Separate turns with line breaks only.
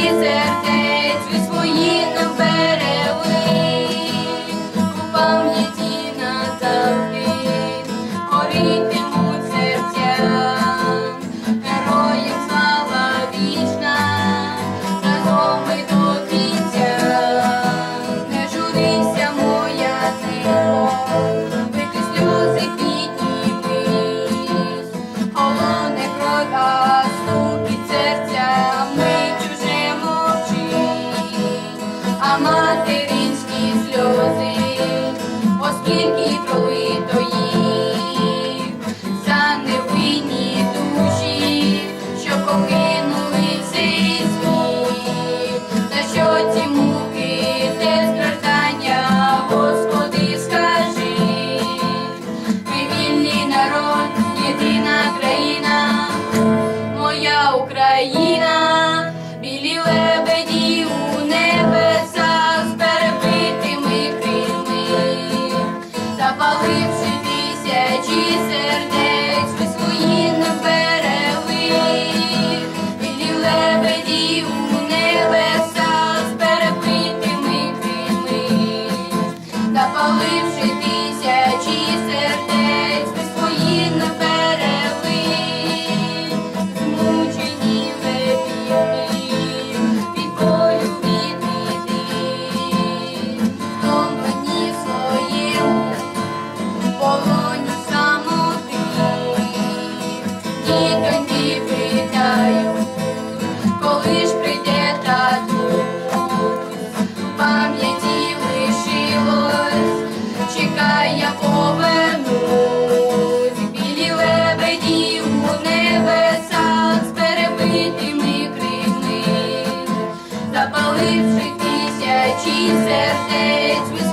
тисячі материнські сльози, оскільки тисячі сердець,